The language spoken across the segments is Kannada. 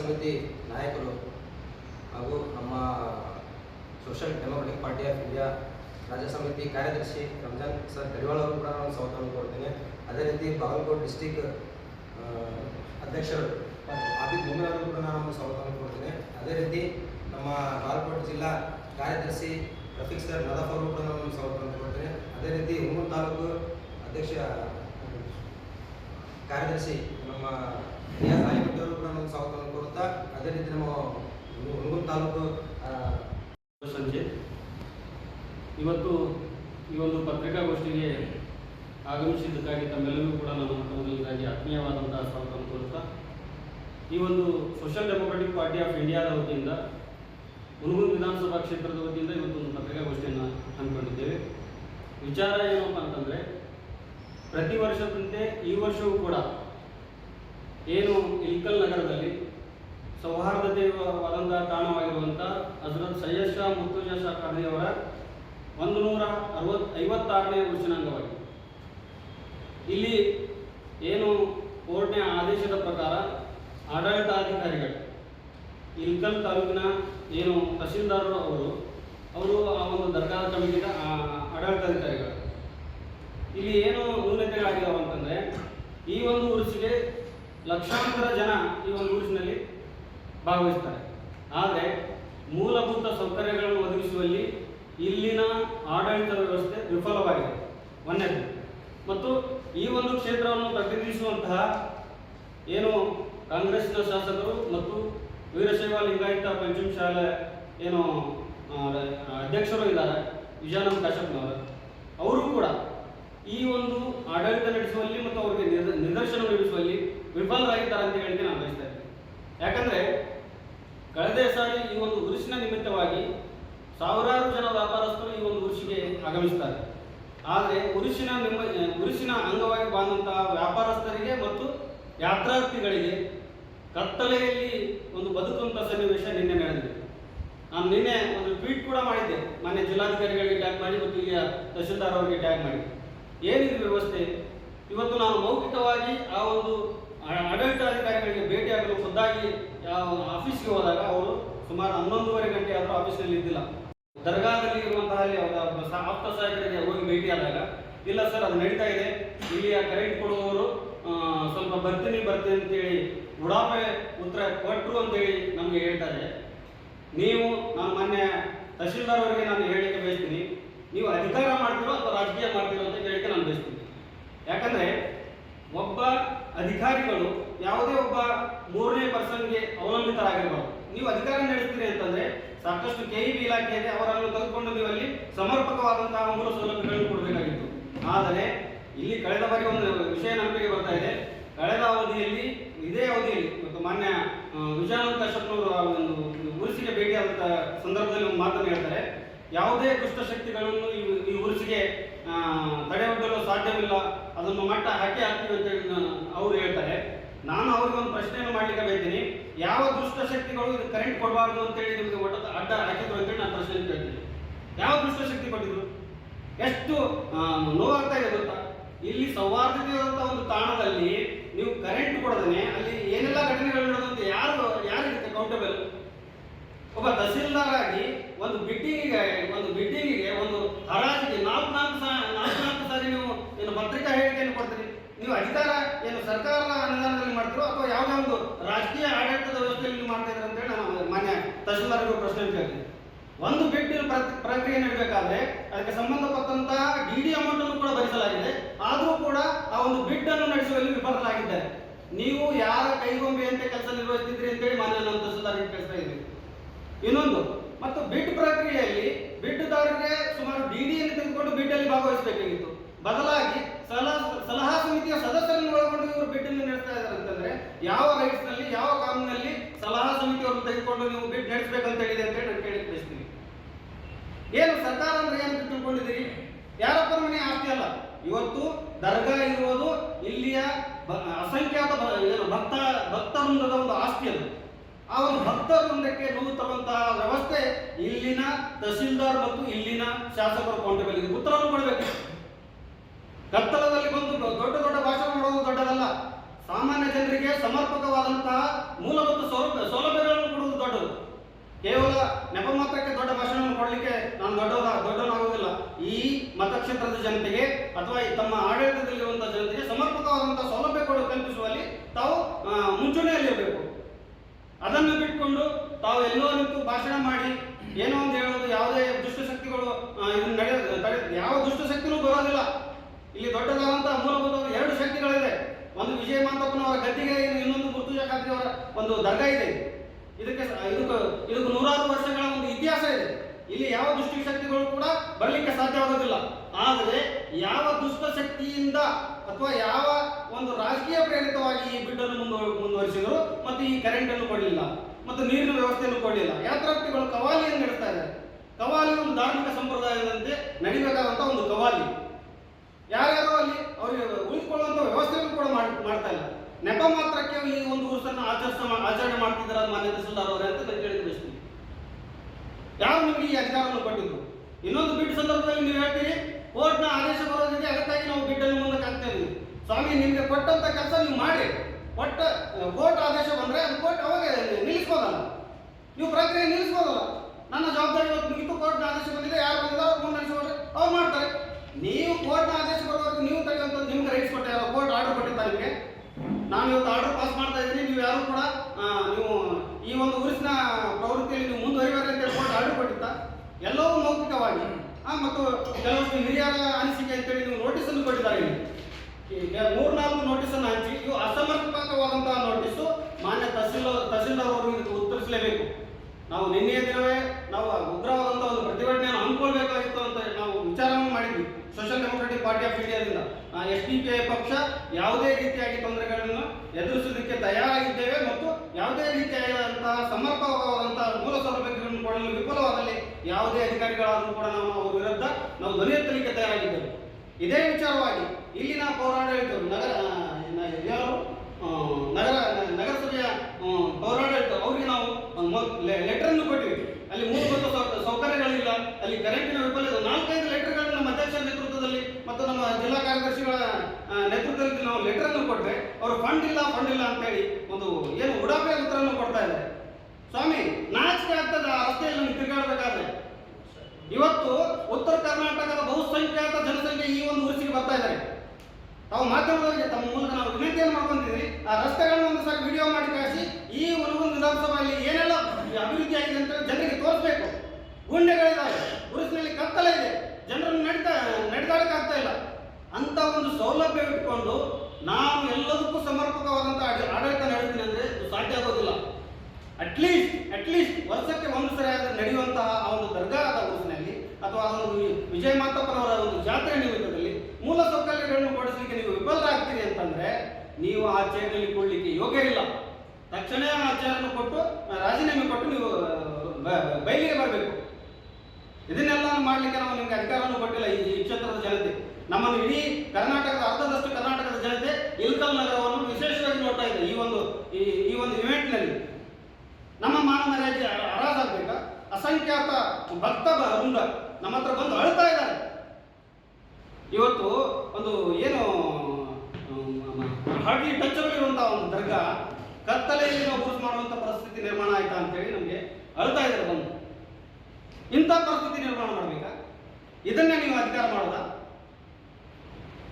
ಸಮಿತಿ ನಾಯಕರು ಹಾಗೂ ನಮ್ಮ Social Democratic Party of India ರಾಜ್ಯ ಸಮಿತಿ ಕಾರ್ಯದರ್ಶಿ ರಂಜಾನ್ ಸರ್ ಕಡಿವಾಳ್ ಅವರು ಕೂಡ ನಾನು ಸ್ವಾಗತವನ್ನು ಕೊಡ್ತೇನೆ ಅದೇ ರೀತಿ ಬಾಗಲಕೋಟೆ ಡಿಸ್ಟಿಕ್ ಅಧ್ಯಕ್ಷರು ಆಬಿದ್ ಮುಮಿನ್ ಅವರು ಕೂಡ ನಾನು ಸ್ವಾಗತವನ್ನು ಕೊಡ್ತೇನೆ ಅದೇ ರೀತಿ ನಮ್ಮ ಬಾಗಲಕೋಟೆ ಜಿಲ್ಲಾ ಕಾರ್ಯದರ್ಶಿ ರಫೀಕ್ ಸರ್ ನದಾಫ್ ಅವರು ಕೂಡ ನಾನು ಸ್ವಾಗತವನ್ನು ಕೊಡ್ತೇನೆ ಅದೇ ರೀತಿ ಹುಮ್ಮೂರು ತಾಲೂಕು ಅಧ್ಯಕ್ಷ ಕಾರ್ಯದರ್ಶಿ, ನಮ್ಮ ರಿಯಾಜ್ ಕೂಡ ನಮಗೆ ಸ್ವಾಗತವನ್ನು ಕೊಡುತ್ತಾ, ಅದೇ ರೀತಿ ನಮ್ಮ ಹುಣಗೂರು ತಾಲೂಕು ಸಂಜೆ. ಇವತ್ತು ಈ ಒಂದು ಪತ್ರಿಕಾಗೋಷ್ಠಿಗೆ ಆಗಮಿಸಿದ್ದಕ್ಕಾಗಿ ತಮ್ಮೆಲ್ಲರಿಗೂ ಕೂಡ ನಮ್ಮ ಮೊದಲನೇದಾಗಿ ಆತ್ಮೀಯವಾದಂತಹ ಸ್ವಾಗತವನ್ನು ಕೊಡುತ್ತಾ, ಈ ಒಂದು ಸೋಷಿಯಲ್ ಡೆಮೊಕ್ರೆಟಿಕ್ ಪಾರ್ಟಿ ಆಫ್ ಇಂಡಿಯಾದ ವತಿಯಿಂದ ಹುಣಗೂರು ವಿಧಾನಸಭಾ ಕ್ಷೇತ್ರದ ವತಿಯಿಂದ ಇವತ್ತು ಒಂದು ಪತ್ರಿಕಾಗೋಷ್ಠಿಯನ್ನು ಹಮ್ಮಿಕೊಂಡಿದ್ದೇವೆ. ವಿಚಾರ ಏನಪ್ಪ ಅಂತಂದರೆ ಪ್ರತಿ ವರ್ಷದಂತೆ ಈ ವರ್ಷವೂ ಕೂಡ ಏನು ಇಲ್ಕಲ್ ನಗರದಲ್ಲಿ ಸೌಹಾರ್ದತೆವಾದಂತಹ ತಾಣವಾಗಿರುವಂಥ ಹಜರತ್ ಸೈಯದ್ ಶಾ ಮುರ್ತುಜಾ ಶಾ ಖಾದ್ರಿಯವರ ಒಂದು ನೂರ ಅರವತ್, ಐವತ್ತಾರನೇ ವರ್ಷಾಂಗವಾಗಿ ಇಲ್ಲಿ ಏನು ಕೋರ್ಟ್ನ ಆದೇಶದ ಪ್ರಕಾರ ಆಡಳಿತಾಧಿಕಾರಿಗಳು ಇಲ್ಕಲ್ ತಾಲೂಕಿನ ಏನು ತಹಸೀಲ್ದಾರರು ಅವರು ಅವರು ಆ ಒಂದು ದರ್ಗಾದ ಕಮಿಟಿಯ ಆಡಳಿತಾಧಿಕಾರಿಗಳು. ಇಲ್ಲಿ ಏನು ನ್ಯೂನತೆಗಳಾಗಿದಾವೆ ಅಂತಂದರೆ, ಈ ಒಂದು ಉರುಸಿಗೆ ಲಕ್ಷಾಂತರ ಜನ ಈ ಒಂದು ಉರುಸಿನಲ್ಲಿ ಭಾಗವಹಿಸ್ತಾರೆ. ಆದರೆ ಮೂಲಭೂತ ಸೌಕರ್ಯಗಳನ್ನು ಒದಗಿಸುವಲ್ಲಿ ಇಲ್ಲಿನ ಆಡಳಿತ ವ್ಯವಸ್ಥೆ ವಿಫಲವಾಗಿದೆ. ಒಂದನೇದು. ಮತ್ತು ಈ ಒಂದು ಕ್ಷೇತ್ರವನ್ನು ಪ್ರತಿನಿಧಿಸುವಂತಹ ಏನು ಕಾಂಗ್ರೆಸ್ನ ಶಾಸಕರು ಮತ್ತು ವೀರಶೈವ ಲಿಂಗಾಯತ ಪಂಚಮ ಶಾಲೆ ಏನು ಅಧ್ಯಕ್ಷರು ಇದ್ದಾರೆ, ವಿಜಯಾನಂದ ಕಾಶ್ಯಪ್ನವರು. ಅವರು ಕೂಡ ಈ ಒಂದು ಆಡಳಿತ ನಡೆಸುವಲ್ಲಿ ಮತ್ತು ಅವರಿಗೆ ನಿದರ್ಶನ ನೀಡಿಸುವಲ್ಲಿ ವಿಫಲರಾಗಿದ್ದಾರೆ ಅಂತ ಹೇಳಿಕೆ ನಾನು ಬಯಸ್ತಾ ಇದ್ದೀನಿ. ಯಾಕಂದ್ರೆ ಕಳೆದ ಸಾರಿ ಈ ಒಂದು ಉರುಸಿನ ನಿಮಿತ್ತವಾಗಿ ಸಾವಿರಾರು ಜನ ವ್ಯಾಪಾರಸ್ಥರು ಈ ಒಂದು ಉರುಸಿಗೆ ಆಗಮಿಸ್ತಾರೆ. ಆದರೆ ಉರುಸಿನ ನಿಮ್ಮ ಅಂಗವಾಗಿ ಬಂದಂತಹ ವ್ಯಾಪಾರಸ್ಥರಿಗೆ ಮತ್ತು ಯಾತ್ರಾರ್ಥಿಗಳಿಗೆ ಕತ್ತಲೆಯಲ್ಲಿ ಒಂದು ಬದುಕುವಂಥ ಸನ್ನಿವೇಶ ನಿನ್ನೆ ನಡೆದಿದೆ. ನಾನು ನಿನ್ನೆ ಒಂದು ಟ್ವೀಟ್ ಕೂಡ ಮಾಡಿದ್ದೆ. ಮಾನ್ಯ ಜಿಲ್ಲಾಧಿಕಾರಿಗಳಿಗೆ ಟ್ಯಾಗ್ ಮಾಡಿ ಮತ್ತು ಇಲ್ಲಿಯ ತಹಶೀಲ್ದಾರ್ ಅವರಿಗೆ ಟ್ಯಾಗ್ ಮಾಡಿ. ಏನಿದು ವ್ಯವಸ್ಥೆ? ಇವತ್ತು ನಾವು ಮೌಖಿಕವಾಗಿ ಆ ಒಂದು ಆಡಳಿತಾಧಿಕಾರಿಗಳಿಗೆ ಭೇಟಿಯಾಗಲು ಖುದ್ದಾಗಿ ಆಫೀಸ್ಗೆ ಹೋದಾಗ ಅವರು ಸುಮಾರು ಹನ್ನೊಂದುವರೆ ಗಂಟೆ ಆದರೂ ಆಫೀಸ್ನಲ್ಲಿ ಇದ್ದಿಲ್ಲ. ದರ್ಗಾದಲ್ಲಿ ಇರುವಂತಹ ಆಪ್ತ ಸಹಾಯಕರಿಗೆ ಹೋಗಿ ಭೇಟಿಯಾದಾಗ ಇಲ್ಲ ಸರ್, ಅದು ನಡೀತಾ ಇದೆ. ಇಲ್ಲಿಯ ಕರೆಂಟ್ ಕೊಡುವವರು ಸ್ವಲ್ಪ ಬರ್ತೀನಿ ಬರ್ತೀನಿ ಅಂತೇಳಿ ಉಡಾಪೆ ಉತ್ತರ ಕೊಟ್ಟರು ಅಂತೇಳಿ ನಮಗೆ ಹೇಳ್ತಾರೆ ನೀವು ನಾನು ಮೊನ್ನೆ ತಹಶೀಲ್ದಾರ್ ಅವರಿಗೆ ನಾನು ಹೇಳಲಿಕ್ಕೆ ಬಯಸ್ತೀನಿ. ನೀವು ಅಧಿಕಾರ ಮಾಡ್ತೀರೋ ಅಥವಾ ರಾಜಕೀಯ ಮಾಡ್ತೀರೋ ಅಂತ ಕೇಳಿಕೆ ನಾನು ಬಯಸ್ತೀನಿ. ಯಾಕಂದ್ರೆ ಒಬ್ಬ ಅಧಿಕಾರಿಗಳು ಯಾವುದೇ ಒಬ್ಬ ಮೂರನೇ ಪರ್ಸನ್ಗೆ ಅವಲಂಬಿತರಾಗಿರಬಾರ್ದು. ನೀವು ಅಧಿಕಾರ ನಡೆಸ್ತೀರಿ ಅಂತಂದ್ರೆ ಸಾಕಷ್ಟು ಕೆ ಇ ಬಿ ಇಲಾಖೆ ಇದೆ ಅವರನ್ನು ತೆಗೆದುಕೊಂಡು ನೀವು ಅಲ್ಲಿ ಸಮರ್ಪಕವಾದಂತಹ ಮೂಲ ಸೌಲಭ್ಯಗಳನ್ನು ಕೊಡಬೇಕಾಗಿತ್ತು. ಆದರೆ ಇಲ್ಲಿ ಕಳೆದ ಬಾರಿ ಒಂದು ವಿಷಯ ನಂಬಿಕೆ ಬರ್ತಾ ಇದೆ. ಕಳೆದ ಅವಧಿಯಲ್ಲಿ, ಇದೇ ಅವಧಿಯಲ್ಲಿ ಮತ್ತು ಮಾನ್ಯ ವಿಜಯಾನಂದ ಕಶ್ಯಪ್ನವರು ಒಂದು ಉರುಸಿಗೆ ಭೇಟಿಯಾದಂತಹ ಸಂದರ್ಭದಲ್ಲಿ ಒಂದು ಮಾತನ್ನು ಹೇಳ್ತಾರೆ. ಯಾವುದೇ ದುಷ್ಟಶಕ್ತಿಗಳನ್ನು ಈ ಉರುಸಿಗೆ ತಡೆ ತಡೆಗಟ್ಟಲು ಸಾಧ್ಯವಿಲ್ಲ, ಅದನ್ನು ಮಟ್ಟ ಹಾಕಿ ಹಾಕ್ತೀವಿ ಅಂತ ಹೇಳಿ ಅವರು ಹೇಳ್ತಾರೆ. ನಾನು ಅವ್ರಿಗೆ ಒಂದು ಪ್ರಶ್ನೆಯನ್ನು ಮಾಡ್ಲಿಕ್ಕೆ ಬಯತೀನಿ. ಯಾವ ದುಷ್ಟಶಕ್ತಿಗಳು ಇದು ಕರೆಂಟ್ ಕೊಡಬಾರ್ದು ಅಂತೇಳಿ ನಿಮಗೆ ಒಟ್ಟ ಅಡ್ಡ ಹಾಕಿದ್ರು ಅಂತೇಳಿ ನಾನು ಪ್ರಶ್ನೆ ಕೇಳ್ತೀನಿ. ಯಾವ ದುಷ್ಟಶಕ್ತಿ ಕೊಟ್ಟಿದ್ರು? ಎಷ್ಟು ನೋವಾಗ್ತಾ ಇದೆ ಗೊತ್ತಾ? ಇಲ್ಲಿ ಸೌಹಾರ್ದತೆಯಾದಂಥ ಒಂದು ತಾಣದಲ್ಲಿ ನೀವು ಕರೆಂಟ್ ಕೊಡದೇನೆ ಅಲ್ಲಿ ಏನೆಲ್ಲ ಘಟನೆಗಳು ನಡೆದಂತೆ ಯಾರು ಯಾರಿರುತ್ತೆ? ಕೌಂಟಬಲ್ ಒಬ್ಬ ತಹಸೀಲ್ದಾರ್ ಬಿಡ್ಡಿಂಗಿಗೆ ಒಂದು ಬಿಡ್ಡಿಂಗಿಗೆ ಒಂದು ಹರಾಜಿಗೆ ನಾಲ್ಕು ನಾಲ್ಕು ನಾಲ್ಕು ನಾಲ್ಕು ಸಾರಿ ನೀವು ಏನು ಪತ್ರಿಕಾ ಹೇಳಿಕೆಯನ್ನು ಕೊಡ್ತೀರಿ. ನೀವು ಅಧಿಕಾರ ಏನು ಸರ್ಕಾರದ ಅನುದಾನದಲ್ಲಿ ಮಾಡ್ತೀರೋ ಅಥವಾ ಯಾವುದೇ ಒಂದು ರಾಜಕೀಯ ಆಡಳಿತದ ವ್ಯವಸ್ಥೆಯಲ್ಲಿ ನೀವು ಮಾಡ್ತಾ ಇದ್ದೀರಾ ಅಂತೇಳಿ ನಾನು ಮಾನ್ಯ ತಹಶೀಲ್ದಾರ್ಗೂ ಪ್ರಶ್ನೆ ಕೇಳ್ತೀನಿ. ಒಂದು ಬಿಡ್ ಪ್ರಕ್ರಿಯೆ ನಡೀಬೇಕಾದ್ರೆ ಅದಕ್ಕೆ ಸಂಬಂಧಪಟ್ಟಂತಹ ಡಿ ಡಿ ಅಮೌಂಟ್ ಅನ್ನು ಕೂಡ ಭರಿಸಲಾಗಿದೆ. ಆದರೂ ಕೂಡ ಆ ಒಂದು ಬಿಡ್ ಅನ್ನು ನಡೆಸುವಲ್ಲಿ ವಿಫಲರಾಗಿದ್ದಾರೆ. ನೀವು ಯಾರ ಕೈಗೊಂಬೆ ಅಂತ ಕೆಲಸ ನಿರ್ವಹಿಸ್ತಿದ್ರಿ ಅಂತೇಳಿ ಮಾನ್ಯ ನಾನು ತಹಸೀಲ್ದಾರ್ಗೆ ಕೇಳ್ತಾ ಇದ್ದೀವಿ ಇನ್ನೊಂದು ಮತ್ತು ಬಿಡ್ ಪ್ರಕ್ರಿಯೆಯಲ್ಲಿ ಬಿಡ್ದಾರರಿಗೆ ಸುಮಾರು ಡಿಡಿಯನ್ನು ತೆಗೆದುಕೊಂಡು ಬಿಡ್ ಅಲ್ಲಿ ಭಾಗವಹಿಸಬೇಕಾಗಿತ್ತು. ಬದಲಾಗಿ ಸಲಹಾ ಸಮಿತಿಯ ಸದಸ್ಯರನ್ನು ಒಳಗೊಂಡು ಇವರು ಬಿಡ್ ಅನ್ನು ನಡೆಸ್ತಾ ಇದ್ದಾರೆ ಅಂತಂದ್ರೆ ಯಾವ ರೈಟ್ಸ್ನಲ್ಲಿ, ಯಾವ ಕಾನೂನಲ್ಲಿ ಸಲಹಾ ಸಮಿತಿಯವರು ತೆಗೆದುಕೊಂಡು ನೀವು ಬಿಡ್ ನಡೆಸಬೇಕಂತ ಹೇಳಿದೆ ಅಂತ ನಾನು ಕೇಳಿ ಬಯಸ್ತೀನಿ ಏನು ಸರ್ಕಾರ ಅಂದ್ರೆ ಏನು ತಿಳ್ಕೊಂಡಿದ್ದೀರಿ? ಯಾರಪ್ಪರ ಮನೆ ಆಸ್ತಿ ಅಲ್ಲ. ಇವತ್ತು ದರ್ಗಾ ಇರುವುದು ಇಲ್ಲಿಯ ಅಸಂಖ್ಯಾತ ಭಕ್ತ ಭಕ್ತ ಒಂದು ಆಸ್ತಿ ಅದು. ಆ ಒಂದು ಭಕ್ತ ಮುಂದಕ್ಕೆ ನೂತವಂತಹ ವ್ಯವಸ್ಥೆ ಇಲ್ಲಿನ ತಹಸೀಲ್ದಾರ್ ಮತ್ತು ಇಲ್ಲಿನ ಶಾಸಕರು ಕೊಂಡಗಳಿಗೆ ಉತ್ತರವನ್ನು ಕೊಡಬೇಕು. ಕತ್ತಲದಲ್ಲಿ ಬಂದು ದೊಡ್ಡ ದೊಡ್ಡ ಭಾಷಣ ಮಾಡುವುದು ದೊಡ್ಡದಲ್ಲ. ಸಾಮಾನ್ಯ ಜನರಿಗೆ ಸಮರ್ಪಕವಾದಂತಹ ಮೂಲಭೂತ ಸೌಲಭ್ಯಗಳನ್ನು ಕೊಡುವುದು ದೊಡ್ಡದು. ಕೇವಲ ನೆಪ ಮಾತ್ರಕ್ಕೆ ದೊಡ್ಡ ಭಾಷಣವನ್ನು ಕೊಡಲಿಕ್ಕೆ ನಾನು ದೊಡ್ಡವರ ದೊಡ್ಡವನಾಗುವುದಿಲ್ಲ ಈ ಮತಕ್ಷೇತ್ರದ ಜನತೆಗೆ ಅಥವಾ ತಮ್ಮ ಆಡಳಿತದಲ್ಲಿರುವಂತಹ ಜನತೆಗೆ ಸಮರ್ಪಕವಾದಂತಹ ಸೌಲಭ್ಯ ಅದನ್ನು ಬಿಟ್ಕೊಂಡು ತಾವು ಎಲ್ಲೋ ನಿಂತು ಭಾಷಣ ಮಾಡಿ ಏನೋ ಒಂದು ಹೇಳೋದು, ಯಾವುದೇ ದುಷ್ಟಶಕ್ತಿಗಳು ಶಕ್ತಿಗಳು ಇದನ್ನ ನಡೆಯ ತಡೆ- ಯಾವ ದುಷ್ಟಶಕ್ತಿನೂ ಬರೋದಿಲ್ಲ. ಇಲ್ಲಿ ದೊಡ್ಡದಾದಂತಹ ಮೂಲಭೂತ ಎರಡು ಶಕ್ತಿಗಳಿದೆ. ಒಂದು ವಿಜಯ ಮಾಂತಪ್ಪನವರ ಗದ್ದಿಗೆ ಇನ್ನೊಂದು ಗುರುತು ಅವರ ಒಂದು ದರ್ಗಾ ಇದೆ. ಇದಕ್ಕೆ ಇದಕ್ಕೆ ಇದಕ್ಕೆ ನೂರಾರು ವರ್ಷಗಳ ಒಂದು ಇತಿಹಾಸ ಇದೆ. ಇಲ್ಲಿ ಯಾವ ದುಷ್ಟ ಶಕ್ತಿಗಳು ಕೂಡ ಬರಲಿಕ್ಕೆ ಸಾಧ್ಯವಾಗೋದಿಲ್ಲ. ಆದರೆ ಯಾವ ದುಷ್ಟ ಶಕ್ತಿಯಿಂದ ಅಥವಾ ಯಾವ ಒಂದು ರಾಜಕೀಯ ಪ್ರೇರಿತವಾಗಿ ಈ ಬಿಡ್ಡನ್ನು ಮುಂದುವ ಮುಂದುವರಿಸಿದರು ಮತ್ತು ಈ ಕರೆಂಟ್ ಅನ್ನು ಕೊಡಲಿಲ್ಲ ಮತ್ತು ನೀರಿನ ವ್ಯವಸ್ಥೆಯನ್ನು ಕೊಡಲಿಲ್ಲ. ಯಾತ್ರಾರ್ಥಿಗಳು ಕವಾಲಿಯನ್ನು ನಡೆಸ್ತಾ ಇದ್ದಾರೆ. ಕವಾಲಿ ಒಂದು ಧಾರ್ಮಿಕ ಸಂಪ್ರದಾಯದಂತೆ ನಡಿಬೇಕಾದಂಥ ಒಂದು ಕವಾಲಿ. ಯಾರ್ಯಾರೋ ಅಲ್ಲಿ ಅವರಿಗೆ ಉಳಿಸಿಕೊಳ್ಳುವಂತಹ ವ್ಯವಸ್ಥೆಯನ್ನು ಕೂಡ ಮಾಡ್- ಮಾಡ್ತಾ ಇಲ್ಲ. ನೆಪ ಮಾತ್ರಕ್ಕೆ ಈ ಒಂದು ಉರುಸನ್ನು ಆಚರಿಸ, ಆಚರಣೆ ಮಾಡ್ತಿದ್ದಾರೆ ಮಾನ್ಯ ತಹಸೀಲ್ದಾರ್ ಅಂತ ನಾನು ಕೇಳಿ ಯಾರು ನಿಮಗೆ ಈ ಅಧಿಕಾರವನ್ನು ಕೊಟ್ಟಿದ್ದು? ಇನ್ನೊಂದು ಬಿಟ್ಟು ಸಂದರ್ಭದಲ್ಲಿ ನೀವು ಹೇಳ್ತೀರಿ ಕೋರ್ಟ್ನ ಆದೇಶ ಬರೋದ್ರಿಂದ ಅದಕ್ಕಾಗಿ ನಾವು ಬಿಡ್ಡನ್ನು ಮುಂದಕ್ಕೆ ಹಾಕ್ತಾ ಸ್ವಾಮಿ, ನಿಮಗೆ ಕೊಟ್ಟಂತ ಕೆಲಸ ನೀವು ಮಾಡಿ. ಕೊಟ್ಟ ಕೋರ್ಟ್ ಆದೇಶ ಬಂದ್ರೆ ಅದು ಕೋರ್ಟ್ ಅವಾಗ ನಿಲ್ಲಿಸ್ಬೋದಲ್ಲ? ನೀವು ಪ್ರಕ್ರಿಯೆ ನಿಲ್ಲಿಸ್ಬೋದಲ್ಲ? ನನ್ನ ಜವಾಬ್ದಾರಿ ಇವತ್ತು ಮುಗಿತು, ಕೋರ್ಟ್ನ ಆದೇಶ ಬಂದಿದೆ, ಯಾರು ಬಂದಿದೆ ಅವ್ರು ಮುನ್ನಡೆಸೋದ್ರೆ ಅವ್ರು ಮಾಡ್ತಾರೆ. ನೀವು ಕೋರ್ಟ್ನ ಆದೇಶ ಬರೋದಕ್ಕೆ ನೀವು ತೆಗೆಯುವಂಥದ್ದು ನಿಮ್ಗೆ ರೈಟ್ಸ್ ಕೊಟ್ಟೆ ಕೋರ್ಟ್ ಆರ್ಡರ್ ಕೊಟ್ಟಿದ್ದಾರೆ ನಿಮಗೆ? ನಾನು ಇವತ್ತು ಆರ್ಡರ್ ಪಾಸ್ ಮಾಡ್ತಾ ಇದ್ದೀನಿ, ನೀವು ಯಾರು ಕೂಡ ನೀವು ಈ ಒಂದು ಊರಿನ ಪ್ರವೃತ್ತಿಯಲ್ಲಿ ನೀವು ಮುಂದುವರಿಬೇಕು ಅಂತ ಕೋರ್ಟ್ ಆರ್ಡರ್ ಕೊಟ್ಟಿತ್ತ? ಎಲ್ಲವೂ ಮೌಖಿಕವಾಗಿ. ಮತ್ತು ಕೆಲವೊಂದು ಹಿರಿಯರ ಅನಿಸಿಕೆ ಅಂತೇಳಿ ನೀವು ನೋಟಿಸ್ ಅನ್ನು ಕೊಟ್ಟಿದ್ದಾರೆ ಮೂರು ನಾಲ್ಕು ನೋಟಿಸ್ ಅನ್ನು ಹಂಚಿ ಇವು ಅಸಮರ್ಪಕವಾದಂತಹ ನೋಟಿಸು ಮಾನ್ಯ ತಹಸೀಲ್ ತಹಸೀಲ್ದಾರ್ ಅವರು ಇದಕ್ಕೆ ಉತ್ತರಿಸಲೇಬೇಕು. ನಾವು ನಿನ್ನೆಯ ದಿನವೇ ನಾವು ಉಗ್ರವಾದಂತಹ ಒಂದು ಪ್ರತಿಭಟನೆಯನ್ನು ಹಮ್ಮಿಕೊಳ್ಬೇಕಾಗಿತ್ತು ಅಂತ ನಾವು ವಿಚಾರವನ್ನು ಮಾಡಿದ್ವಿ. ಸೋಷಿಯಲ್ ಡೆಮೊಕ್ರೆಟಿಕ್ ಪಾರ್ಟಿ ಆಫ್ ಇಂಡಿಯಾದಿಂದ ಎಸ್ ಡಿ ಪಿ ಐ ಪಕ್ಷ ಯಾವುದೇ ರೀತಿಯಾಗಿ ತೊಂದರೆಗಳನ್ನು ಎದುರಿಸೋದಕ್ಕೆ ತಯಾರಾಗಿದ್ದೇವೆ ಮತ್ತು ಯಾವುದೇ ರೀತಿಯಾದಂತಹ ಸಮರ್ಪಕವಾದಂತಹ ಮೂಲ ಸೌಲಭ್ಯಗಳನ್ನು ಕೊಡಲು ವಿಫಲವಾದಲ್ಲಿ ಯಾವುದೇ ಅಧಿಕಾರಿಗಳಾದರೂ ಕೂಡ ನಾವು ಅವರ ವಿರುದ್ಧ ನಾವು ಧ್ವನಿ ಎತ್ತಲಿಕ್ಕೆ ತಯಾರಾಗಿದ್ದೇವೆ. ಇದೇ ವಿಚಾರವಾಗಿ ಇಲ್ಲಿನ ಪೌರಾಡಳಿತರು, ನಗರ ಯಾರು? ನಗರ ನಗರಸಭೆಯ ಪೌರಾಡಳಿತ ಅವರಿಗೆ ನಾವು ಲೆಟರ್ ಅನ್ನು ಕೊಟ್ಟಿವಿ ಅಲ್ಲಿ ಮೂಲಭೂತ ಸೌಕರ್ಯಗಳಿಲ್ಲ. ಅಲ್ಲಿ ಕರೆಂಟಿನ ವಿಫಲ ನಾಲ್ಕೈದು ಲೆಟರ್ಗಳನ್ನು ನಮ್ಮ ಅಧ್ಯಕ್ಷರ ನೇತೃತ್ವದಲ್ಲಿ ಮತ್ತು ನಮ್ಮ ಜಿಲ್ಲಾ ಕಾರ್ಯದರ್ಶಿಗಳ ನೇತೃತ್ವದಲ್ಲಿ ನಾವು ಲೆಟರ್ ಅನ್ನು ಕೊಟ್ಟರೆ ಅವರು ಫಂಡ್ ಇಲ್ಲ ಫಂಡ್ ಇಲ್ಲ ಅಂತ ಹೇಳಿ ಒಂದು ಏನು ಉಡಾಪೆ ಉತ್ತರವನ್ನು ಕೊಡ್ತಾ ಇದ್ದಾರೆ. ಸ್ವಾಮಿ, ನಾಚಿಕೆ ಆಗ್ತದ, ಆ ರಸ್ತೆಯಲ್ಲಿ ತಿರುಗಾಡಬೇಕಾದ್ರೆ. ಇವತ್ತು ಉತ್ತರ ಕರ್ನಾಟಕದ ಬಹುಸಂಖ್ಯಾತ ಜನಸಂಖ್ಯೆ ಈ ಒಂದು ಊರಿಗೆ ಬರ್ತಾ ಇದ್ದಾರೆ. ತಾವು ಮಾಧ್ಯಮದವರಿಗೆ ತಮ್ಮ ಮೂಲಕ ನಾವು ವಿನಂತಿಯನ್ನು ಮಾಡ್ಕೊಂತೀವಿ, ಆ ರಸ್ತೆಗಳನ್ನ ಒಂದು ಸಾಕು ವಿಡಿಯೋ ಮಾಡಿ ಕಳಿಸಿ, ಈ ಒಂದು ವಿಧಾನಸಭೆಯಲ್ಲಿ ಏನೆಲ್ಲ ಅಭಿವೃದ್ಧಿ ಆಗಿದೆ ಅಂತ ಜನರಿಗೆ ತೋರಿಸ್ಬೇಕು. ಗುಂಡೆಗಳಿದ್ದಾವೆ ಉರುಸಿನಲ್ಲಿ ಕತ್ತಲೆ ಇದೆ, ಜನರನ್ನು ನಡೀತಾ, ನಡೆದಾಡಕ್ಕೆ ಆಗ್ತಾ ಇಲ್ಲ. ಅಂತ ಒಂದು ಸೌಲಭ್ಯ ಇಟ್ಕೊಂಡು ನಾವು ಎಲ್ಲದಕ್ಕೂ ಸಮರ್ಪಕವಾದಂಥ ಆಡ- ಆಡಳಿತ ನಡೆಸ್ತೀನಿ ಅಂದ್ರೆ ಅದು ಸಾಧ್ಯ ಆಗೋದಿಲ್ಲ. ಅಟ್ಲೀಸ್ಟ್ ಅಟ್ಲೀಸ್ಟ್ ವರ್ಷಕ್ಕೆ ಒಂದು ಸರಿ ಆದರೆ ನಡೆಯುವಂತಹ ಆ ಒಂದು ದರ್ಗಾದ ಊರಿನಲ್ಲಿ ಅಥವಾ ಆ ಒಂದು ವಿಜಯ ಮಾತಪ್ಪನವರ ಒಂದು ಜಾತ್ರೆ ನಿಮಿತ್ತದಲ್ಲಿ ಮೂಲ ಸೌಕರ್ಯಗಳನ್ನು ಕೊಡಿಸಲಿಕ್ಕೆ ನೀವು ವಿಫಲರಾಗ್ತೀರಿ ಅಂತಂದ್ರೆ ನೀವು ಆ ಚೇರ್ನಲ್ಲಿ ಕೊಡ್ಲಿಕ್ಕೆ ಇಲ್ಲ. ತಕ್ಷಣ ಆ ಚೇರನ್ನು ಕೊಟ್ಟು ರಾಜೀನಾಮೆ ಕೊಟ್ಟು ನೀವು ಬಯಲಿಗೆ ಬರಬೇಕು. ಇದನ್ನೆಲ್ಲ ಮಾಡಲಿಕ್ಕೆ ನಾವು ನಿಮ್ಗೆ ಅಧಿಕಾರವನ್ನು ಕೊಟ್ಟಿಲ್ಲ ಈ ಕ್ಷೇತ್ರದ ಜನತೆ. ನಮ್ಮನ್ನು ಇಡೀ ಕರ್ನಾಟಕದ, ಅರ್ಧದಷ್ಟು ಕರ್ನಾಟಕದ ಜನತೆ ಇಲ್ಕಲ್ ನಗರವನ್ನು ವಿಶೇಷವಾಗಿ ನೋಡ್ತಾ ಇದೆ ಈ ಒಂದು, ಈ ಈ ಒಂದು ಇವೆಂಟ್ನಲ್ಲಿ ನಮ್ಮ ಮಾನವ ರಾಜ್ಯ ಹರಾಜಾಗ್ಬೇಕಾ ಅಸಂಖ್ಯಾತ ಭಕ್ತ ಬ- ವೃಂದ ನಮ್ಮ ಹತ್ರ ಬಂದು ಅಳ್ತಾ ಇದ್ದಾರೆ. ಇವತ್ತು ಒಂದು ಏನು ಹಾರ್ಡ್ಲಿ ಟಚ್ ಇರುವಂತಹ ಒಂದು ದರ್ಗಾ ಕತ್ತಲೆಯಲ್ಲಿ ನಾವು ಪೂಜೆ ಮಾಡುವಂತ ಪರಿಸ್ಥಿತಿ ನಿರ್ಮಾಣ ಆಯ್ತಾ ಅಂತೇಳಿ ನಮಗೆ ಅಳ್ತಾ ಇದ್ದಾರೆ ಬಂದು. ಇಂಥ ಪರಿಸ್ಥಿತಿ ನಿರ್ಮಾಣ ಮಾಡಬೇಕಾ? ಇದನ್ನೇ ನೀವು ಅಧಿಕಾರ ಮಾಡೋದ?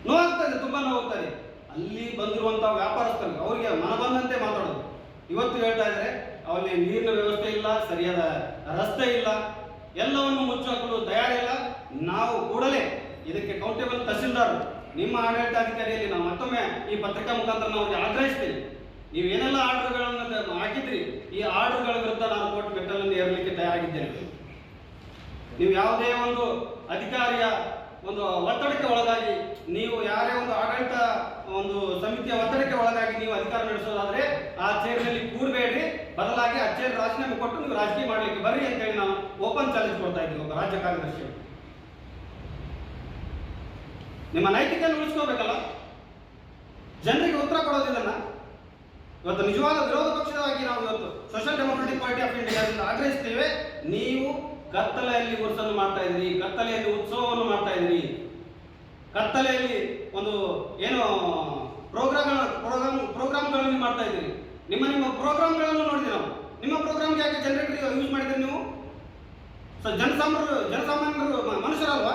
ನೋವಾಗ್ತದೆ ತುಂಬಾ ನೋವಾಗ್ತದೆ ಅಲ್ಲಿ ಬಂದಿರುವಂತಹ ವ್ಯಾಪಾರಸ್ಥರು, ಅವರಿಗೆ ಮನ ಬಂದಂತೆ ಮಾತಾಡೋದು. ಇವತ್ತು ಹೇಳ್ತಾ ಇದ್ದಾರೆ ಅಲ್ಲಿ ನೀರಿನ ವ್ಯವಸ್ಥೆ ಇಲ್ಲ, ಸರಿಯಾದ ರಸ್ತೆ ಇಲ್ಲ, ಎಲ್ಲವನ್ನು ಮುಚ್ಚಾಕಲು ತಯಾರಿಲ್ಲ ನಾವು ಕೂಡಲೇ ಇದಕ್ಕೆ ಕೌಂಟೇಬಲ್ ತಹಸೀಲ್ದಾರ್, ನಿಮ್ಮ ಆಡಳಿತಾಧಿಕಾರಿಯಲ್ಲಿ ನಾವು ಮತ್ತೊಮ್ಮೆ ಈ ಪತ್ರಿಕಾ ಮುಖಾಂತರ ನಾವು ಆಗ್ರಹಿಸ್ತೀವಿ. ನೀವು ಏನೆಲ್ಲ ಆರ್ಡರ್ಗಳನ್ನು ಹಾಕಿದ್ರಿ, ಈ ಆರ್ಡರ್ಗಳ ವಿರುದ್ಧ ನಾನು ಕೋರ್ಟ್ ಬೆಟ್ಟಲನ್ನು ಏರಲಿಕ್ಕೆ ತಯಾರಾಗಿದ್ದೇನೆ. ನೀವು ಯಾವುದೇ ಒಂದು ಅಧಿಕಾರಿಯ ಒಂದು ಒತ್ತಡಕ್ಕೆ ಒಳಗಾಗಿ, ನೀವು ಯಾರೇ ಒಂದು ಆಡಳಿತ ಒಂದು ಸಮಿತಿಯ ಒತ್ತಡಕ್ಕೆ ಒಳಗಾಗಿ ನೀವು ಅಧಿಕಾರ ನಡೆಸೋದಾದ್ರೆ ಆ ಚೇರ್ನಲ್ಲಿ ಕೂಡಬೇಡ್ರಿ ಬದಲಾಗಿ ಚೇರ್ ರಾಜೀನಾಮೆ ಕೊಟ್ಟು ನೀವು ರಾಜಕೀಯ ಮಾಡಲಿಕ್ಕೆ ಬರ್ರಿ ಅಂತ ಹೇಳಿ ನಾನು ಓಪನ್ ಚಾಲೆಂಜ್ ಕೊಡ್ತಾ ಇದ್ದೀನಿ ಒಬ್ಬ ರಾಜ್ಯ ಕಾರ್ಯದರ್ಶಿ ನಿಮ್ಮ ನೈತಿಕೆಯನ್ನು ಉಳಿಸ್ಕೋಬೇಕಲ್ಲ? ಜನರಿಗೆ ಉತ್ತರ ಕೊಡೋದಿಲ್ಲ ಇವತ್ತು ನಿಜವಾದ ವಿರೋಧ ಪಕ್ಷವಾಗಿ ನಾವು ಇವತ್ತು ಸೋಷಿಯಲ್ ಡೆಮೊಕ್ರೆಟಿಕ್ ಪಾರ್ಟಿ ಆಫ್ ಇಂಡಿಯಾದಿಂದ ಆಗ್ರಹಿಸ್ತೇವೆ. ನೀವು ಕತ್ತಲೆಯಲ್ಲಿ ಉತ್ಸವ ಮಾಡ್ತಾ ಇದ್ರಿ ಕತ್ತಲೆಯಲ್ಲಿ ಉತ್ಸವವನ್ನು ಮಾಡ್ತಾ ಇದ್ರಿ ಕತ್ತಲೆಯಲ್ಲಿ ಒಂದು ಏನು ಪ್ರೋಗ್ರಾಮ್ ಪ್ರೋಗ್ರಾಮ್ ಪ್ರೋಗ್ರಾಮ್ಗಳನ್ನು ಮಾಡ್ತಾ ಇದ್ದೀರಿ. ನಿಮ್ಮ ನಿಮ್ಮ ಪ್ರೋಗ್ರಾಮ್ಗಳನ್ನು ನೋಡಿದೆ ನಾವು? ನಿಮ್ಮ ಪ್ರೋಗ್ರಾಮ್ಗೆ ಯಾಕೆ ಜನರೇಟರ್ ಯೂಸ್ ಮಾಡಿದ್ರಿ ನೀವು? ಸೊ ಜನಸಾಮಾನ್ಯರು ಜನಸಾಮಾನ್ಯರು ಮನುಷ್ಯರಲ್ವಾ?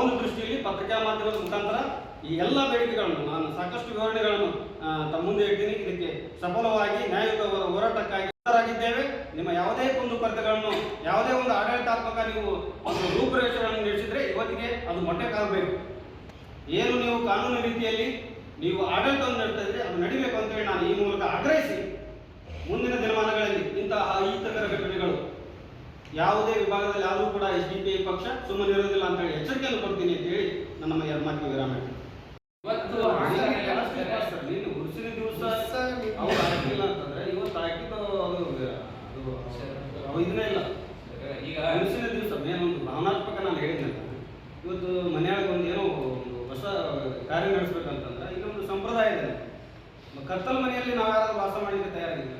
ಒಂದು ದೃಷ್ಟಿಯಲ್ಲಿ ಪತ್ರಿಕಾ ಮಾಧ್ಯಮದ ಮುಖಾಂತರ ಈ ಎಲ್ಲ ಬೇಡಿಕೆಗಳನ್ನು, ನಾನು ಸಾಕಷ್ಟು ವಿವರಣೆಗಳನ್ನು ತಮ್ಮ ಮುಂದೆ ಇಡ್ತೀನಿ ಇದಕ್ಕೆ ಸಫಲವಾಗಿ ನ್ಯಾಯಯುತ ಹೋರಾಟಕ್ಕಾಗಿ ಸಿದ್ಧರಾಗಿದ್ದೇವೆ. ನಿಮ್ಮ ಯಾವುದೇ ಒಂದು ಕೊರತೆಗಳನ್ನು ಯಾವುದೇ ಒಂದು ಆಡಳಿತಾತ್ಮಕ ನೀವು ಒಂದು ರೂಪುರೇಷೆಗಳನ್ನು ನಡೆಸಿದ್ರೆ ಇವತ್ತಿಗೆ ಅದು ಮೊಟ್ಟೆ ಕಾಗಬೇಕು ಏನು ನೀವು ಕಾನೂನು ರೀತಿಯಲ್ಲಿ ನೀವು ಆಡಳಿತ ನಡ್ತಾ ಇದ್ರೆ ಅದು ನಡಿಬೇಕು ಅಂತ ಹೇಳಿ ನಾನು ಈ ಮೂಲಕ ಆಗ್ರಹಿಸಿ ಮುಂದಿನ ದಿನಮಾನಗಳಲ್ಲಿ ಇಂತಹ ಅಹಿತಕರ ಘಟನೆಗಳು ಯಾವುದೇ ವಿಭಾಗದಲ್ಲಿ ಆದರೂ ಕೂಡ ಎಸ್ ಡಿ ಪಿ ಪಕ್ಷ ಸುಮ್ಮನೆ ಇರೋದಿಲ್ಲ ಅಂತ ಹೇಳಿ ಎಚ್ಚರಿಕೆಯನ್ನು ಕೊಡ್ತೀನಿ ಅಂತ ಹೇಳಿ ನನ್ನ ಎರಡು ಮಾತಿಗೆ ವಿರಾಮ. ಇವತ್ತು ಸರ್, ನೀನು ಉರುಸಿನ ದಿವಸ ಅವ್ರು ಹಾಕಿಲ್ಲ ಅಂತಂದ್ರೆ ಇವತ್ತು ಹಾಕಿದ್ದು ಅದು ಅದು ಅವು ಇದನ್ನೇ ಇಲ್ಲ ಈಗ ಉರುಸಿನ ದಿವಸ ಮೇಲೊಂದು ಭಾವನಾತ್ಮಕ ನಾನು ಹೇಳಿದ್ನಲ್ಲ ಇವತ್ತು ಮನೆಯೊಳಗೆ ಒಂದು ಏನೋ ಒಂದು ಹೊಸ ಕಾರ್ಯ ನಡೆಸ್ಬೇಕಂತಂದ್ರೆ ಇನ್ನೊಂದು ಸಂಪ್ರದಾಯ ಇದೆ ಕತ್ತಲ ಮನೆಯಲ್ಲಿ ನಾವು ಯಾರಾದ್ರೂ ವಾಸ ಮಾಡಲಿಕ್ಕೆ ತಯಾರಿಲ್ಲ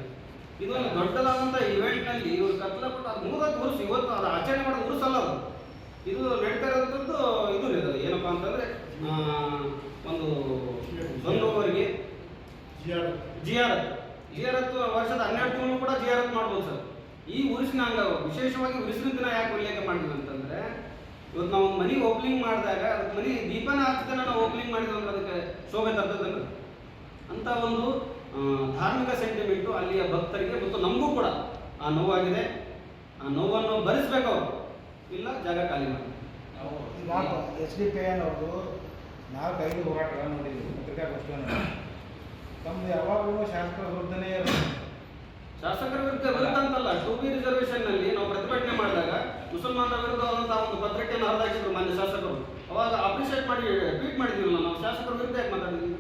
ಇದೊಂದು ದೊಡ್ಡದಾದಂಥ ಇವೆಂಟ್ನಲ್ಲಿ ಇವರು ಕತ್ತಲ ಕೊಟ್ಟು ಅದು ಉರುಸು ಇವತ್ತು ಅದು ಆಚರಣೆ ಮಾಡೋದು ಉರುಸಲ್ಲ ಅದು ಇದು ನಡೀತಾ ಇರೋದ್ರದ್ದು ಇದು ಇರೋದು ಏನಪ್ಪ ಅಂತಂದ್ರೆ ಒಂದು ಬಂದವರಿಗೆ ಜಿ ಆರ್ ಜಿ ಆರ್ ವರ್ಷದ ಹನ್ನೆರಡು ತಿಂಗಳು ಕೂಡ ಜಿ ಆರ್ ಮಾಡ್ಬೋದು ಸರ್. ಈ ಉರುಸಿನ ಹಂಗ ವಿಶೇಷವಾಗಿ ಉರುಸಿನ ದಿನ ಯಾಕೆ ಉಲ್ಲೇಖ ಮಾಡಿದ್ವಿ ಅಂತಂದ್ರೆ ಇವತ್ತು ನಾವು ಮನೆಗೆ ಮನೆ ಓಪನಿಂಗ್ ಮಾಡಿದಾಗ ಅದಕ್ಕೆ ಮನೆ ದೀಪನ ಹಾಕ್ತಾನೆ ನಾವು ಓಪನಿಂಗ್ ಮಾಡಿದ್ವಿ ಅಂದ್ರೆ ಅದಕ್ಕೆ ಶೋಭೆ ತರ್ತದಲ್ಲ. ಅಂತ ಒಂದು ಧಾರ್ಮಿಕ ಸೆಂಟಿಮೆಂಟು ಅಲ್ಲಿಯ ಭಕ್ತರಿಗೆ ಮತ್ತು ನಮಗೂ ಕೂಡ ಆ ನೋವಾಗಿದೆ. ಆ ನೋವನ್ನು ಭರಿಸ್ಬೇಕು ಅವರು. ಇಲ್ಲ ಜಾಗ ಖಾಲಿ ಮಾಡಬೇಕು ನಾವು ಈಗ ಎಚ್ ಡಿ ಪಿ ನೋಡಿದ್ವಿ ಪತ್ರಿಕಾಗೋಷ್ಠಿಯನ್ನು ತಮ್ಮದು ಯಾವಾಗಲೂ ಶಾಸಕರ ವಿರುದ್ಧನೇ ಇರಲಿ ಶಾಸಕರ ವಿರುದ್ಧ ವಿರುದ್ಧ ಅಂತಲ್ಲ ಟು ಬಿ ರಿಸರ್ವೇಷನ್ನಲ್ಲಿ ನಾವು ಪ್ರತಿಭಟನೆ ಮಾಡಿದಾಗ ಮುಸಲ್ಮಾನರ ವಿರುದ್ಧವಾದಂತಹ ಒಂದು ಪತ್ರಿಕೆಯನ್ನು ಹರಿದಾಕಿದ್ರು ಮಾನ್ಯ ಶಾಸಕರು. ಅವಾಗ ಅಪ್ರಿಷಿಯೇಟ್ ಮಾಡಿ ಟ್ವೀಟ್ ಮಾಡಿದ್ದೀವಲ್ಲ ನಾವು ಶಾಸಕರ ವಿರುದ್ಧ ಯಾಕೆ ಮಾತಾಡಿದ್ವಿ?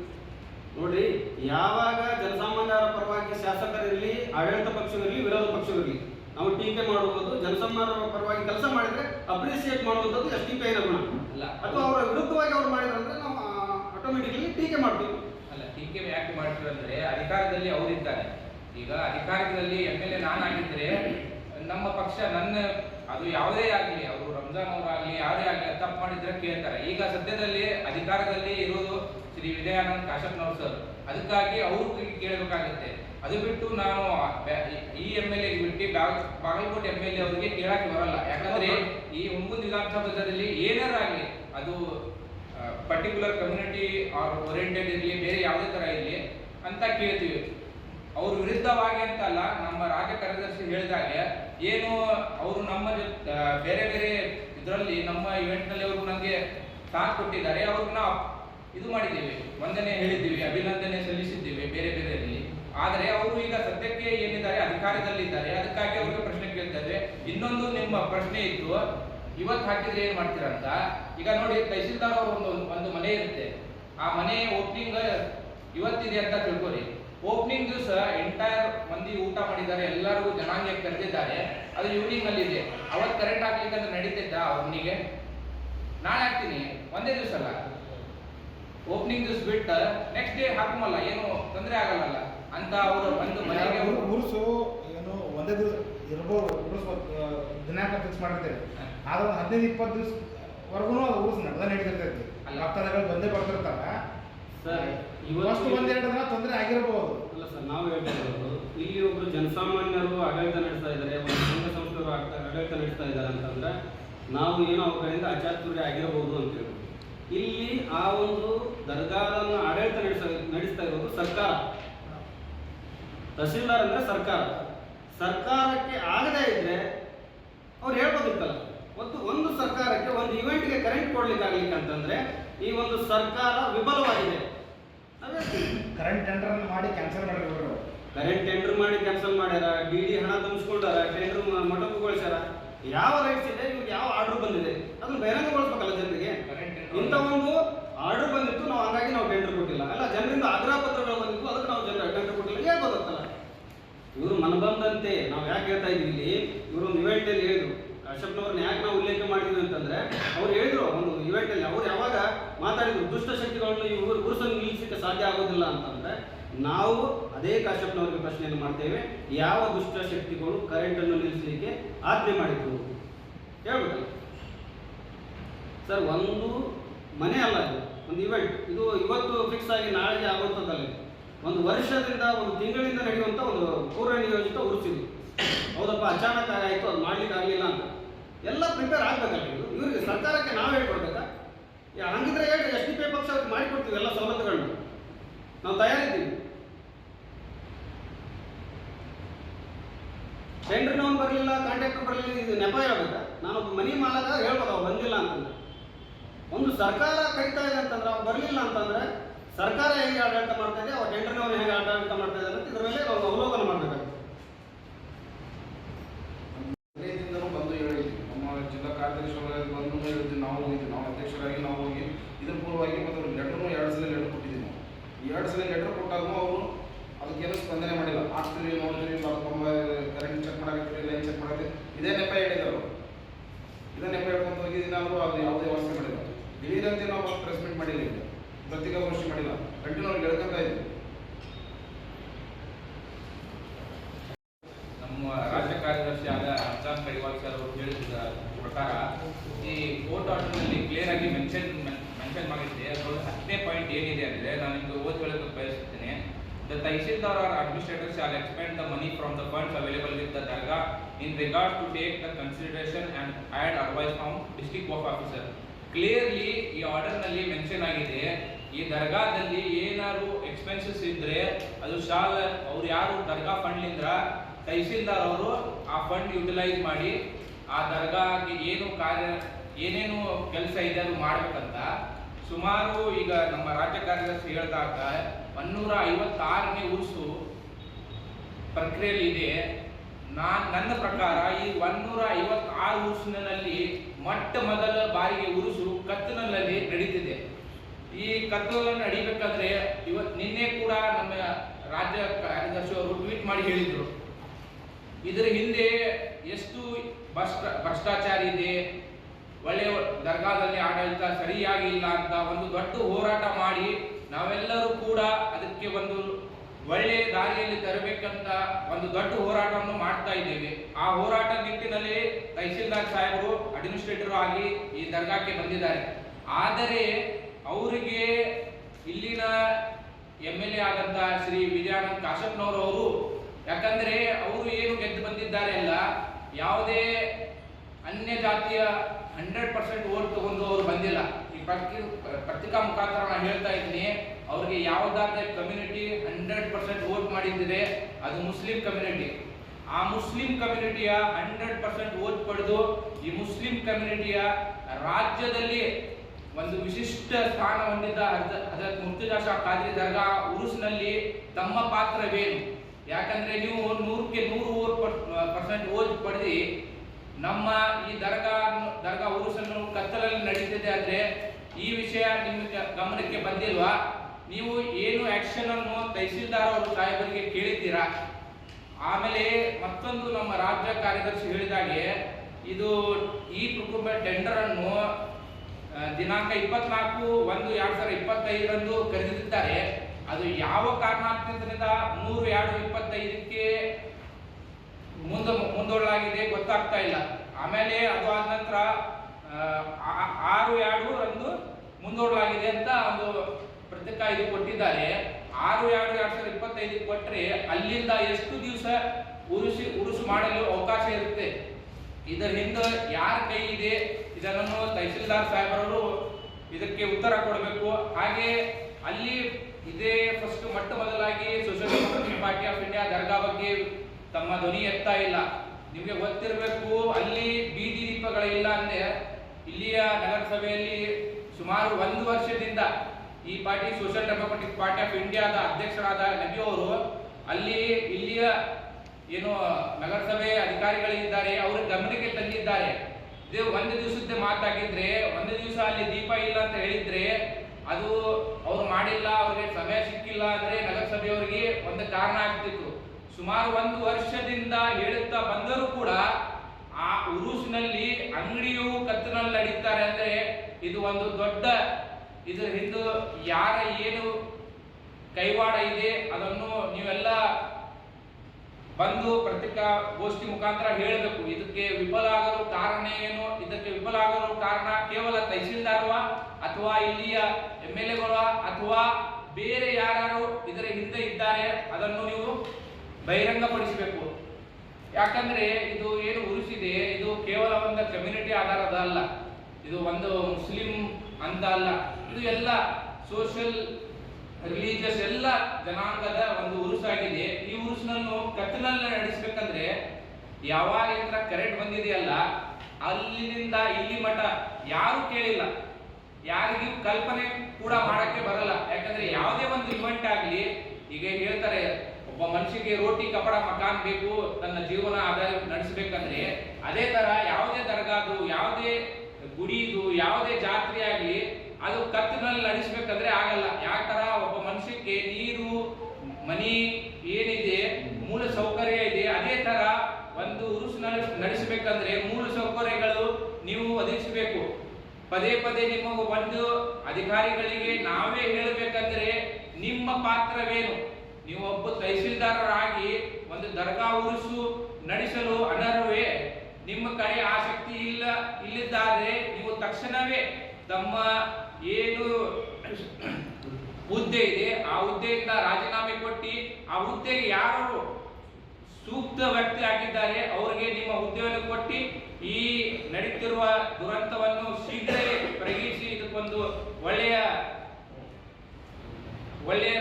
ನೋಡಿ ಯಾವಾಗ ಜನಸಾಮಾನ್ಯರ ಪರವಾಗಿ ಶಾಸಕರಿರಲಿ ಆಡಳಿತ ಪಕ್ಷವಿರಲಿ ವಿರೋಧ ಪಕ್ಷವಿರಲಿ ನಾವು ಟೀಕೆ ಮಾಡುವಂಥದ್ದು ಜನಸಾಮಾನ್ಯರ ಪರವಾಗಿ ಕೆಲಸ ಮಾಡಿದ್ರೆ ಅಪ್ರಿಸಿಯೇಟ್ ಮಾಡುವಂಥದ್ದು ಎಸ್ ಟಿ ಪಿ ಐನ ಗುಣ. ಅಲ್ಲ ಅಥವಾ ಅವರ ವಿರುದ್ಧವಾಗಿ ಅವ್ರು ಮಾಡಿದ್ರಂದ್ರೆ ನಾವು ಆಟೋಮೆಟಿಕಲಿ ಟೀಕೆ ಮಾಡ್ತೀವಿ. ಅಲ್ಲ ಟೀಕೆ ಯಾಕೆ ಮಾಡ್ತೀವಿ ಅಂದ್ರೆ ಅಧಿಕಾರದಲ್ಲಿ ಅವರಿದ್ದಾರೆ ಈಗ ಅಧಿಕಾರದಲ್ಲಿ ಎಂ ಎಲ್ ಎ ನಾನಾಗಿದ್ರೆ ನಮ್ಮ ಪಕ್ಷ ನನ್ನ ಅದು ಯಾವುದೇ ಆಗಲಿ ಅವರು ರಂಜಾನ್ ಅವರಾಗ್ಲಿ ಯಾರೇ ಆಗಲಿ ತಪ್ಪು ಮಾಡಿದ್ರೆ ಕೇಳ್ತಾರೆ. ಈಗ ಸದ್ಯದಲ್ಲಿ ಅಧಿಕಾರದಲ್ಲಿ ಇರೋದು ಶ್ರೀ ವಿಜಯಾನಂದ್ ಕಾಶಪ್ಪನವರು ಸರ್. ಅದಕ್ಕಾಗಿ ಅವರು ಕೇಳಬೇಕಾಗುತ್ತೆ. ಅದು ಬಿಟ್ಟು ನಾನು ಈ ಎಂ ಎಲ್ ಎ ಬಿಟ್ಟು ಬಾಗಲಕೋಟೆ ಎಂ ಎಲ್ ಎ ಅವರಿಗೆ ಕೇಳಕ್ಕೆ ಬರಲ್ಲ. ಯಾಕಂದ್ರೆ ಈ ಒಂಬತ್ತು ವಿಧಾನಸಭಾದಲ್ಲಿ ಏನಾರ ಆಗಲಿ ಅದು ಪರ್ಟಿಕ್ಯುಲರ್ ಕಮ್ಯುನಿಟಿ ಆರ್ ಓರಿಯೆಂಟೆಡ್ ಇರಲಿ ಬೇರೆ ಯಾವುದೇ ಥರ ಇರಲಿ ಅಂತ ಕೇಳ್ತೀವಿ. ಅವ್ರ ವಿರುದ್ಧವಾಗಿ ಅಂತಲ್ಲ, ನಮ್ಮ ರಾಜ್ಯ ಕಾರ್ಯದರ್ಶಿ ಹೇಳಿದಾಗೆ ಏನು ಅವರು ನಮ್ಮ ಜೊತೆ ಬೇರೆ ಬೇರೆ ಇದರಲ್ಲಿ ನಮ್ಮ ಇವೆಂಟ್ನಲ್ಲಿ ಅವರು ನಮಗೆ ಸಾಥ್ ಕೊಟ್ಟಿದ್ದಾರೆ ಅವ್ರಿಗೆ ನಾವು ಇದು ಮಾಡಿದ್ದೀವಿ, ವಂದನೆ ಹೇಳಿದ್ದೀವಿ, ಅಭಿನಂದನೆ ಸಲ್ಲಿಸಿದ್ದೀವಿ ಬೇರೆ ಬೇರೆಯಲ್ಲಿ. ಆದರೆ ಅವರು ಈಗ ಸದ್ಯಕ್ಕೆ ಏನಿದ್ದಾರೆ, ಅಧಿಕಾರದಲ್ಲಿದ್ದಾರೆ, ಅದಕ್ಕಾಗಿ ಅವರಿಗೆ ಪ್ರಶ್ನೆ ಕೇಳ್ತಾರೆ ಇನ್ನೊಂದು ನಿಮ್ಮ ಪ್ರಶ್ನೆ ಇತ್ತು, ಇವತ್ತು ಹಾಕಿದ್ರೆ ಏನ್ ಮಾಡ್ತೀರಂತ ಅಂತ? ಈಗ ನೋಡಿ, ತಹಸೀಲ್ದಾರ್ ಅವರು ಒಂದು ಒಂದು ಮನೆ ಇರುತ್ತೆ. ಆ ಮನೆ ಓಪನಿಂಗ್ ಇವತ್ತಿದೆ ಅಂತ ತಿಳ್ಕೊರಿ ಓಪನಿಂಗ್ ದಿವಸ ಎಂಟೈರ್ ಮಂದಿ ಊಟ ಮಾಡಿದ್ದಾರೆ ಎಲ್ಲರಿಗೂ ಜನಾಂಗ ಕರೆದಿದ್ದಾರೆ. ಅದು ಈವ್ನಿಂಗ್ ಅಲ್ಲಿ ಇದೆ ಅವತ್ತು ಕರೆಂಟ್ ಹಾಕ್ಲಿಕ್ಕೆ ಅಂದ್ರೆ ನಡೀತಿದ್ದ ಅವನಿಗೆ ನಾಳೆ ಹಾಕ್ತೀನಿ. ಒಂದೇ ದಿವಸ ಅಲ್ಲ. ಓಪನಿಂಗ್ ದಿವಸ ಬಿಟ್ಟು ನೆಕ್ಸ್ಟ್ ಡೇ ಹಾಕಮಲ್ಲ ಏನು ತೊಂದರೆ ಆಗಲ್ಲ ಅಂತ ಅವರು ಬಂದು ಮನೆಗೆ ಉರುಸು ಏನು ಒಂದೇ ದಿವಸ ಇರ್ಬೋದು ದಿನಾಂಕ ಫಿಕ್ಸ್ ಮಾಡಿರ್ತೇವೆ ಆದ್ರೆ ಒಂದು ಹದಿನೈದು ಇಪ್ಪತ್ತು ದಿವಸವರೆಗೂ ಅದು ಉರುಸು ನಡೆದ ನಡೀತಿರ್ತೈತಿ. ಅಲ್ಲಿ. ಬಂದೇ ಬರ್ತಿರ್ತಾರ. ಸರ್ ಫಸ್ಟ್ ಒಂದೆರಡು ದಿನ ತೊಂದರೆ ಆಗಿರಬಹುದು ಅಲ್ಲ ಸರ್ ನಾವು ಹೇಳ್ತಿರೋದು ಇಲ್ಲಿ ಒಬ್ರು ಜನಸಾಮಾನ್ಯರು ಆಡಳಿತ ನಡೆಸ್ತಾ ಇದ್ದಾರೆ ಒಂದು ಸಂಘ ಆಡ್ತಾ- ಆಡಳಿತ ನಡೆಸ್ತಾ ಇದ್ದಾರೆ ಅಂತಂದ್ರೆ ನಾವು ಏನೋ ಅವ್ರ ಕಡೆಯಿಂದ ಅಚಾತುರ್ಯ ಆಗಿರಬಹುದು ಅಂತ ಹೇಳ್ಬೋದು. ಇಲ್ಲಿ ಆ ಒಂದು ದರ್ಗಾವನ್ನು ಆಡಳಿತ ನಡೆಸ ನಡೆಸ್ತಾ ಇರೋದು ಸರ್ಕಾರ. ತಹಸೀಲ್ದಾರ್ ಅಂದ್ರೆ ಸರ್ಕಾರ. ಸರ್ಕಾರಕ್ಕೆ ಆಗದೇ ಇದ್ರೆ ಅವ್ರು ಹೇಳ್ಬೋದಿತ್ತಲ್ಲ ಮತ್ತು ಒಂದು ಸರ್ಕಾರಕ್ಕೆ ಒಂದು ಇವೆಂಟ್ಗೆ ಕರೆಂಟ್ ಕೊಡ್ಲಿಕ್ಕೆ ಆಗ್ಲಿಕ್ಕೆ ಅಂತಂದ್ರೆ ಈ ಒಂದು ಸರ್ಕಾರ ವಿಫಲವಾಗಿದೆ. ಕರೆಂಟ್ ಟೆಂಡರ್ ಮಾಡಿ ಕ್ಯಾನ್ಸಲ್ ಮಾಡಿರ್ಬಿಡ್ರು ಕರೆಂಟ್ ಟೆಂಡರ್ ಮಾಡಿ ಕ್ಯಾನ್ಸಲ್ ಮಾಡ್ಯಾರ ಡಿ ಡಿ ಹಣ ತುಂಬಿಸ್ಕೊಂಡಾರ ಟೆಂಡರ್ ಮೊಟಕುಗೊಳಿಸ್ಯಾರ ಯಾವ ರೈಟ್ಸ್ ಇದೆ ಇವ್ರಿಗೆ ಯಾವ ಆರ್ಡರ್ ಬಂದಿದೆ ಅದನ್ನ ಬಹಿರಂಗಗೊಳಿಸ್ಬೇಕಲ್ಲ ಜನರಿಗೆ. ಇಂಥ ಒಂದು ಆರ್ಡರ್ ಬಂದಿತ್ತು ನಾವು ಹಂಗಾಗಿ ನಾವು ಟೆಂಡರ್ ಕೊಟ್ಟಿಲ್ಲ. ಅಲ್ಲ ಜನರಿಂದ ಆಗ್ರಹ ಪತ್ರಗಳು ಬಂದಿತ್ತು ಅದಕ್ಕೆ ನಾವು ಜನರ ಟೆಂಡರ್ ಕೊಟ್ಟಿಲ್ಲ. ಹೇಳ್ಬೋದತ್ತಲ್ಲ ಇವರು ಮನಬಂದಂತೆ ನಾವು ಯಾಕೆ ಹೇಳ್ತಾ ಇದೀವಿ ಇಲ್ಲಿ? ಇವರು ಒಂದು ಇವೆಂಟಲ್ಲಿ ಹೇಳಿದ್ರು. ಕಶ್ಯಪ್ನವ್ರನ್ನ ಯಾಕೆ ನಾವು ಉಲ್ಲೇಖ ಮಾಡಿದ್ವಿ ಅಂತಂದ್ರೆ ಅವ್ರು ಹೇಳಿದ್ರು ಒಂದು ಇವೆಂಟಲ್ಲಿ ಅವ್ರು ಯಾವಾಗ ಮಾತಾಡಿದ್ರು, ದುಷ್ಟ ಶಕ್ತಿಗಳನ್ನು ಇವರು ಗುರುಸನ್ನು ನಿಲ್ಲಿಸಲಿಕ್ಕೆ ಸಾಧ್ಯ ಆಗೋದಿಲ್ಲ ಅಂತಂದ್ರೆ, ನಾವು ಅದೇ ಕಾಶ್ಯಪ್ನವರಿಗೆ ಪ್ರಶ್ನೆಯನ್ನು ಮಾಡ್ತೇವೆ, ಯಾವ ದುಷ್ಟ ಶಕ್ತಿಗಳು ಕರೆಂಟ್ ಅನ್ನು ನಿಲ್ಲಿಸಲಿಕ್ಕೆ ಆಜ್ಞೆ ಮಾಡಿದ್ರು? ಹೇಳ್ಬೇಕಲ್ಲ? ಸರ್ ಒಂದು ಮನೆ ಅಲ್ಲ ಇದು, ಒಂದು ಇವೆಂಟ್ ಇದು ಇವತ್ತು ಫಿಕ್ಸ್ ಆಗಿ ನಾಳೆಗೆ ಆಗುವಂಥದ್ದಲ್ಲ. ಒಂದು ವರ್ಷದಿಂದ ಒಂದು ತಿಂಗಳಿಂದ ನಡೆಯುವಂಥ ಒಂದು ಪೂರ್ವ ನಿಯೋಜಿತ ಉರುಸಿದ್ರು ಹೌದಪ್ಪ, ಅಚಾನಕ್ ಆಯಿತು ಅದು ಮಾಡ್ಲಿಕ್ಕೆ ಆಗಲಿಲ್ಲ ಅಂತ. ಎಲ್ಲ ಪ್ರಿಪೇರ್ ಆಗಬೇಕಲ್ಲ ಇದು? ಇವರಿಗೆ ಸರ್ಕಾರಕ್ಕೆ ನಾವು ಹೇಳ್ಕೊಡ್ಬೇಕಾ. ಹಂಗಿದ್ರೆ ಹೇಳ್ರಿ, ಎಸ್ ಡಿ ಪಿ ಪಕ್ಷ ಅವ್ರಿಗೆ ಮಾಡಿಕೊಡ್ತೀವಿ ಎಲ್ಲ ಸವಲತ್ತುಗಳನ್ನ ನಾವು ತಯಾರಿದ್ದೀವಿ. ಟೆಂಡರ್ನವನು ಬರಲಿಲ್ಲ ಕಾಂಟ್ರಾಕ್ಟರ್ ಬರಲಿಲ್ಲ, ಇದು ನೆಪ ಹೇಳ್ಬೇಕಾ? ನಾನೊಬ್ಬ ಮನಿ ಮಾಲಕ, ಹೇಳ್ಬೋದು ಅವ್ರು ಬಂದಿಲ್ಲ ಅಂತಂದ್ರೆ. ಒಂದು ಸರ್ಕಾರ ಕರಿತಾ ಇದೆ ಅಂತಂದ್ರೆ, ಅವ್ರು ಬರಲಿಲ್ಲ ಅಂತಂದ್ರೆ, ಸರ್ಕಾರ ಹೇಗೆ ಆಡಳಿತ ಮಾಡ್ತಾ ಇದೆ, ಅವ್ರ ಟೆಂಡರ್ನವನು ಹೇಗೆ ಆಡಳಿತ ಮಾಡ್ತಾ ಇದ್ದಾರೆ ಅಂತ ಇದ್ರ ಮೇಲೆ ನಾವು ಅವಲೋಕನ ಮಾಡಬೇಕಾಗುತ್ತೆ. ಜಿಲ್ಲಾ ಕಾರ್ಯದರ್ಶಿ ಬಂದು ನಾವು ನಾವು ಅಧ್ಯಕ್ಷರಾಗಿ ನಾವು ಹೋಗಿ ಇದ್ರ ಪೂರ್ವವಾಗಿ ಮತ್ತು ಲೆಟರ್ನು ಎರಡು ಸಲ ಲೆಟರ್ ಕೊಟ್ಟಿದ್ದೀವಿ ನಾವು. ಎರಡು ಸಲ ಲೆಟರ್ ಕೊಟ್ಟಾಗೂ ಅವರು ಅದಕ್ಕೇನು ಸ್ಪಂದನೆ ಮಾಡಿಲ್ಲ. ಆಗ್ತೀವಿ ನೋಡ್ತೀವಿ ಕರೆಂಟ್ ಚೆಕ್ ಮಾಡಾಕತ್ತೀವಿ ಲೈನ್ ಚೆಕ್ ಮಾಡಾಕತ್ತೀವಿ ಇದೇ ನೆಪ ಹೇಳಿದ್ರು ಇದೇ ನೆಪ ಹೇಳ್ಕೊಂತ ಹೋಗಿದ್ದೀನಿ ಅವರು ಅದು ಯಾವುದೇ ವ್ಯವಸ್ಥೆ ಮಾಡಿಲ್ಲ. ದಿಢೀರಂತೆ ನಾವು ಪ್ರೆಸ್ ಮೀಟ್ ಮಾಡಿಲ್ಲ ಈಗ. ಘೋಷಣೆ ಮಾಡಿಲ್ಲ. ಕಂಟಿನ್ಯೂ ಅವ್ರಿಗೆ ಹೇಳ್ಕೊಂತ ಇದ್ವಿ ನಮ್ಮ ರಾಜ್ಯ ಕಾರ್ಯದರ್ಶಿ ಆದ ರಂಜಾನ್ ಕರಿವಾಲ್ ಸರ್ ಅವರು ಹೇಳಿದ ಪ್ರಕಾರ ಈ ಕೋರ್ಟ್ ಆರ್ಡರ್ನಲ್ಲಿ ಕ್ಲಿಯರ್ ಆಗಿ ಮೆನ್ಷನ್ ಮೆನ್ಷನ್ ಮಾಡಿದ್ದೆ ಅದರೊಳಗೆ ಹತ್ತನೇ ಪಾಯಿಂಟ್ ಏನಿದೆ ಅಂದರೆ ನಾನು ನಿಮಗೆ ಓದಿ ಹೇಳಕ್ಕೆ ಬಯಸುತ್ತೇನೆ tahsildar or administrator shall expend the money from the funds available with the dargah in regard to take the consideration and add advice from district work officer clearly ಈ ಆರ್ಡರ್ನಲ್ಲಿ ಮೆನ್ಷನ್ ಆಗಿದೆ, ಈ ದರ್ಗಾದಲ್ಲಿ ಏನಾದ್ರು ಎಕ್ಸ್ಪೆನ್ಸಸ್ ಇದ್ರೆ ಅದು ಶಾಲ್, ಅವ್ರು ಯಾರು ದರ್ಗಾ ಫಂಡ್ಲಿಂದ ತಹಸೀಲ್ದಾರ್ ಅವರು ಆ ಫಂಡ್ ಯುಟಿಲೈಸ್ ಮಾಡಿ ಆ ದರ್ಗಾಗೆ ಏನು ಕಾರ್ಯ, ಏನೇನು ಕೆಲಸ ಇದೆ ಅದು ಮಾಡ್ಬೇಕಂತ ಸುಮಾರು ಈಗ ನಮ್ಮ ರಾಜ್ಯ ಕಾರ್ಯದರ್ಶಿ ಹೇಳಿದಾಗ ಒನ್ನೂರ ಐವತ್ತಾರನೇ ಉರ್ಸು ಪ್ರಕ್ರಿಯೆಯಲ್ಲಿ ಇದೆ ನಾನ್ ನನ್ನ ಪ್ರಕಾರ ಈ ಒನ್ನೂರ ಐವತ್ತಾರು ಉರುಸಿನಲ್ಲಿ ಮೊಟ್ಟ ಮೊದಲ ಬಾರಿಗೆ ಉರುಸು ಕತ್ತನಲ್ಲಿ ನಡೀತಿದೆ. ಈ ಕತ್ತಲನ್ನು ನಡಿಬೇಕಾದ್ರೆ ಇವತ್ತು ನಿನ್ನೆ ಕೂಡ ನಮ್ಮ ರಾಜ್ಯ ಕಾರ್ಯದರ್ಶಿ ಅವರು ಟ್ವೀಟ್ ಮಾಡಿ ಹೇಳಿದರು. ಇದರ ಹಿಂದೆ ಎಷ್ಟು ಭ್ರಷ್ಟ ಭ್ರಷ್ಟಾಚಾರ ಇದೆ ಒಳ್ಳೆಯ ದರ್ಗಾದಲ್ಲಿ ಆಡಳಿತ ಸರಿಯಾಗಿಲ್ಲ ಅಂತ ಒಂದು ದೊಡ್ಡ ಹೋರಾಟ ಮಾಡಿ ನಾವೆಲ್ಲರೂ ಕೂಡ ಅದಕ್ಕೆ ಒಂದು ಒಳ್ಳೆಯ ದಾರಿಯಲ್ಲಿ ತರಬೇಕಂತ ಒಂದು ದೊಡ್ಡ ಹೋರಾಟವನ್ನು ಮಾಡ್ತಾ ಇದ್ದೇವೆ. ಆ ಹೋರಾಟ ನಿಟ್ಟಿನಲ್ಲಿ ತಹಸೀಲ್ದಾರ್ ಸಾಹೇಬರು ಅಡ್ಮಿನಿಸ್ಟ್ರೇಟರ್ ಆಗಿ ಈ ದರ್ಗಾಕ್ಕೆ ಬಂದಿದ್ದಾರೆ. ಆದರೆ ಅವರಿಗೆ ಇಲ್ಲಿನ ಎಂ ಎಲ್ ಎ ಆದಂತಹ ಶ್ರೀ ವಿಜಯಾನಂದ್ ಕಾಶಪ್ಪನವರು ಯಾಕಂದ್ರೆ ಅವರು ಏನು ಗೆದ್ದು ಬಂದಿದ್ದಾರೆ ಅಲ್ಲ, ಯಾವುದೇ ಅನ್ಯ ಜಾತಿಯ ಹಂಡ್ರೆಡ್ ಪರ್ಸೆಂಟ್ ಓಟ್ ತಗೊಂಡು ಅವರು ಬಂದಿಲ್ಲ. ಪತ್ರಿ- ಪತ್ರಿಕಾ ಮುಖಾಂತರ ನಾನು ಹೇಳ್ತಾ ಇದ್ದೀನಿ, ಅವ್ರಿಗೆ ಯಾವುದಾದ್ರೆ ಕಮ್ಯುನಿಟಿ ಹಂಡ್ರೆಡ್ ಪರ್ಸೆಂಟ್ ವೋಟ್ ಮಾಡಿದ್ದಿದೆ, ಅದು ಮುಸ್ಲಿಂ ಕಮ್ಯುನಿಟಿ ಆ ಮುಸ್ಲಿಂ ಕಮ್ಯುನಿಟಿಯ ಹಂಡ್ರೆಡ್ ಪರ್ಸೆಂಟ್ ವೋಟ್ ಪಡೆದು, ಈ ಮುಸ್ಲಿಂ ಕಮ್ಯುನಿಟಿಯ ರಾಜ್ಯದಲ್ಲಿ ಒಂದು ವಿಶಿಷ್ಟ ಸ್ಥಾನ ಹೊಂದಿದ್ದ ಹಜ- ಹಜರತ್ ಮುರ್ತುಜಾ ಶಾ ಖಾದ್ರಿ ದರ್ಗಾ ಉರುಸ್ನಲ್ಲಿ ತಮ್ಮ ಪಾತ್ರವೇನು? ಯಾಕಂದ್ರೆ ನೀವು ನೂರಕ್ಕೆ ನೂರು ಓಟ್ ಪರ್ಸೆಂಟ್ ಓಟ್ ಪಡೆದು, ನಮ್ಮ ಈ ದರ್ಗಾ ದರ್ಗಾ ಉರುಸನ್ನು ಕತ್ತಲಲ್ಲಿ ನಡೀತಿದೆ ಅಂದ್ರೆ ಈ ವಿಷಯ ನಿಮ್ಮ ಗಮನಕ್ಕೆ ಬಂದಿಲ್ವಾ? ನೀವು ಏನು ಆಕ್ಷನ್ ಅನ್ನು ತಹಸೀಲ್ದಾರ್ ಅವರು ಸಾಹೇಬರಿಗೆ ಕೇಳಿದ್ದೀರಾ? ಆಮೇಲೆ ಮತ್ತೊಂದು ನಮ್ಮ ರಾಜ್ಯ ಕಾರ್ಯದರ್ಶಿ ಹೇಳಿದಾಗೆ, ಇದು ಈ ಕುಟುಂಬ ಟೆಂಡರ್ ಅನ್ನು ದಿನಾಂಕ ಇಪ್ಪತ್ನಾಲ್ಕು ಒಂದು ಎರಡ್ ಸಾವಿರದ ಇಪ್ಪತ್ತೈದರಂದು ಕರೆದಿದ್ದಾರೆ ಅದು ಯಾವ ಕಾರಣದಿಂದ ಮೂರು ಎರಡು ಇಪ್ಪತ್ತೈದಕ್ಕೆ ಮುಂದ ಮುಂದೂಡಲಾಗಿದೆ ಗೊತ್ತಾಗ್ತಾ ಇಲ್ಲ. ಆಮೇಲೆ ಅದು ಆದ ನಂತರ ಆರು, ಎರಡು ರಂದು ಮುಂದೂಡಲಾಗಿದೆ ಅಂತ ಒಂದು ಪ್ರತ್ಯೇಕ ಇದು ಕೊಟ್ಟಿದ್ದಾರೆ. ಆರು, ಎರಡು, ಎರಡ್ ಸಾವಿರದ ಇಪ್ಪತ್ತೈದಕ್ಕೆ ಕೊಟ್ಟರೆ ಅಲ್ಲಿಂದ ಎಷ್ಟು ದಿವಸ ಉರುಸಿ, ಉರುಸು ಮಾಡಲು ಅವಕಾಶ ಇರುತ್ತೆ? ಇದರ ಹಿಂದೆ ಯಾರ ಕೈ ಇದೆ? ಇದನ್ನು ತಹಸೀಲ್ದಾರ್ ಸಾಹೇಬರವರು ಇದಕ್ಕೆ ಉತ್ತರ ಕೊಡಬೇಕು. ಹಾಗೆ ಅಲ್ಲಿ ಇದೇ ಫಸ್ಟ್ ಮೊಟ್ಟ ಮೊದಲಾಗಿ Social Party of India dargah ಬಗ್ಗೆ ತಮ್ಮ ಧ್ವನಿ ಎತ್ತಾ ಇಲ್ಲ. ನಿಮಗೆ ಗೊತ್ತಿರಬೇಕು, ಅಲ್ಲಿ ಬೀದಿ ದೀಪಗಳಿಲ್ಲ ಅಂದ್ರೆ ಇಲ್ಲಿಯ ನಗರಸಭೆಯಲ್ಲಿ ಸುಮಾರು ಒಂದು ವರ್ಷದಿಂದ ಈ party Social Democratic Party of ಇಂಡಿಯಾದ ಅಧ್ಯಕ್ಷರಾದ ನಬಿ ಅವರು, ಅಲ್ಲಿ ಇಲ್ಲಿಯ ಏನು ನಗರಸಭೆ ಅಧಿಕಾರಿಗಳಿದ್ದಾರೆ ಅವರ ಗಮನಕ್ಕೆ ತಂದಿದ್ದಾರೆ. ಇದು ಒಂದು ದಿವಸದ ಮಾತಾಗಿದ್ರೆ, ಒಂದು ದಿವಸ ಅಲ್ಲಿ ದೀಪ ಇಲ್ಲ ಅಂತ ಹೇಳಿದ್ರೆ, ಅದು ಅವ್ರು ಮಾಡಿಲ್ಲ, ಅವ್ರಿಗೆ ಸಮಯ ಸಿಕ್ಕಿಲ್ಲ ಅಂದ್ರೆ ನಗರಸಭೆಯವರಿಗೆ ಒಂದು ಕಾರಣ ಆಗ್ತಿತ್ತು. ಸುಮಾರು ಒಂದು ವರ್ಷದಿಂದ ಹೇಳುತ್ತಾ ಬಂದರೂ ಕೂಡ ಆ ಉರುಸಿನಲ್ಲಿ ಅಂಗಡಿಯು ಕತ್ತನಲ್ಲಿ ನಡೀತಾರೆ ಅಂದ್ರೆ ಇದು ಒಂದು ದೊಡ್ಡ, ಇದು ಹಿಂದೆ ಯಾರ ಏನು ಕೈವಾಡ ಇದೆ ಅದನ್ನು ನೀವೆಲ್ಲ ಬಂದು ಪತ್ರಿಕಾ ಗೋಷ್ಠಿ ಮುಖಾಂತರ ಹೇಳಬೇಕು. ಇದಕ್ಕೆ ವಿಫಲ ಆಗಲು ಕಾರಣ ಏನು? ಇದಕ್ಕೆ ವಿಫಲ ಆಗಲು ಕಾರಣ ಕೇವಲ ತಹಸೀಲ್ದಾರ್ವ ಅಥವಾ ಇಲ್ಲಿಯ ಎಂ ಎಲ್ ಎಗಳ ಅಥವಾ ಬೇರೆ ಯಾರು ಇದರ ಹಿಂದೆ ಇದ್ದಾರೆ, ಅದನ್ನು ನೀವು ಬಹಿರಂಗಪಡಿಸಬೇಕು. ಯಾಕಂದ್ರೆ ಇದು ಏನು ಉರುಸಿದೆ, ಇದು ಕೇವಲ ಒಂದು ಕಮ್ಯುನಿಟಿ ಆಧಾರದ ಅಲ್ಲ. ಇದು ಒಂದು ಮುಸ್ಲಿಂ ಅಂತ ಅಲ್ಲ. ಇದು ಎಲ್ಲ ಸೋಷಿಯಲ್ ರಿಲಿಜಿಯಸ್ ಎಲ್ಲ ಜನಾಂಗದ ಒಂದು ಉರುಸಾಗಿದೆ. ಈ ಉರುಸನನ್ನು ಕತ್ತಲಲ್ಲಿ ನಡೆಸಬೇಕಂದ್ರೆ ಯಾವಾಗಿಂದ ಕರೆಂಟ್ ಬಂದಿದೆಯಲ್ಲ ಅಲ್ಲಿಂದ ಇಲ್ಲಿ ಮಠ ಯಾರು ಕೇಳಿಲ್ಲ. ಯಾರಿಗೂ ಕಲ್ಪನೆ ಕೂಡ ಮಾಡಕ್ಕೆ ಬರಲ್ಲ. ಯಾಕಂದ್ರೆ ಯಾವುದೇ ಒಂದು ಇವೆಂಟ್ ಆಗಲಿ, ಈಗ ಹೇಳ್ತಾರೆ ಒಬ್ಬ ಮನುಷ್ಯಗೆ ರೋಟಿ ಕಪಡ ಮಕಾನ್ ಬೇಕು, ತನ್ನ ಜೀವನ ಆಧಾರ ನಡೆಸಬೇಕಂದ್ರೆ ಅದೇ ತರ ಯಾವುದೇ ದರ್ಗಾದು, ಯಾವುದೇ ಗುಡಿದು, ಯಾವುದೇ ಜಾತ್ರೆ ಆಗಲಿ, ಅದು ಕತ್ತಿನಲ್ಲಿ ನಡೆಸಬೇಕಂದ್ರೆ ಆಗಲ್ಲ. ಯಾಕರ ಒಬ್ಬ ಮನುಷ್ಯಕ್ಕೆ ನೀರು, ಮನಿ ಏನಿದೆ, ಮೂಲ ಸೌಕರ್ಯ ಇದೆ, ಅದೇ ತರ ಒಂದು ಉರುಸು ನಡೆಸ್- ನಡೆಸಬೇಕಂದ್ರೆ ಮೂಲ ಸೌಕರ್ಯಗಳು ನೀವು ಒದಗಿಸಬೇಕು. ಪದೇ ಪದೇ ನಿಮ್ಮ ಒಂದು ಅಧಿಕಾರಿಗಳಿಗೆ ನಾವೇ ಹೇಳಬೇಕಂದ್ರೆ ನಿಮ್ಮ ಪಾತ್ರವೇನು? ನೀವು ಒಬ್ಬ ತಹಸೀಲ್ದಾರರಾಗಿ ಒಂದು ದರ್ಗಾ ಉರುಸು ನಡೆಸಲು ಅನರ್ಹವೇ? ನಿಮ್ಮ ಕಡೆ ಆಸಕ್ತಿ ಇಲ್ಲ, ಇಲ್ಲಿದ್ದಾದ್ರೆ ನೀವು ತಕ್ಷಣವೇ ತಮ್ಮ ಏನು ಹುದ್ದೆ ಇದೆ, ಆ ಹುದ್ದೆಯಿಂದ ರಾಜೀನಾಮೆ ಕೊಟ್ಟು ಆ ಹುದ್ದೆಗೆ ಯಾರು ಸೂಕ್ತ ವ್ಯಕ್ತಿ ಆಗಿದ್ದಾರೆ, ಅವರಿಗೆ ನಿಮ್ಮ ಹುದ್ದೆಯನ್ನು ಕೊಟ್ಟು ಈ ನಡೀತಿರುವ ದುರಂತವನ್ನು ಶೀಘ್ರವೇ ಪ್ರಗೀಸಿ ಇದಕ್ಕೊಂದು ಒಳ್ಳೆಯ ಒಳ್ಳೆಯ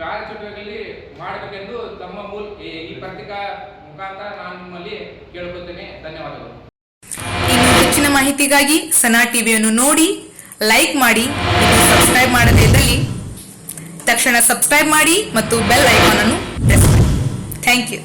ಕಾರ್ಯಚಟುವಟಿಕೆಯಲ್ಲಿ ಮಾಡಬೇಕೆಂದು ತಮ್ಮ ಮೂಲ ಈ ಪತ್ರಿಕಾ ಮುಖಾಂತರ ನಾನು ನಿಮ್ಮಲ್ಲಿ ಕೇಳ್ಕೊತೇನೆ ಧನ್ಯವಾದಗಳು. ಇನ್ನು ಹೆಚ್ಚಿನ ಮಾಹಿತಿಗಾಗಿ ಸನಾ ಟಿವಿಯನ್ನು ನೋಡಿ, ಲೈಕ್ ಮಾಡಿ ಸಬ್ಸ್ಕ್ರೈಬ್ ಮಾಡದೇ ಇದ್ದಲ್ಲಿ ತಕ್ಷಣ ಸಬ್ಸ್ಕ್ರೈಬ್ ಮಾಡಿ ಮತ್ತು ಬೆಲ್ ಐಕಾನ್ ಅನ್ನು ಪ್ರೆಸ್ ಮಾಡಿ. Thank you.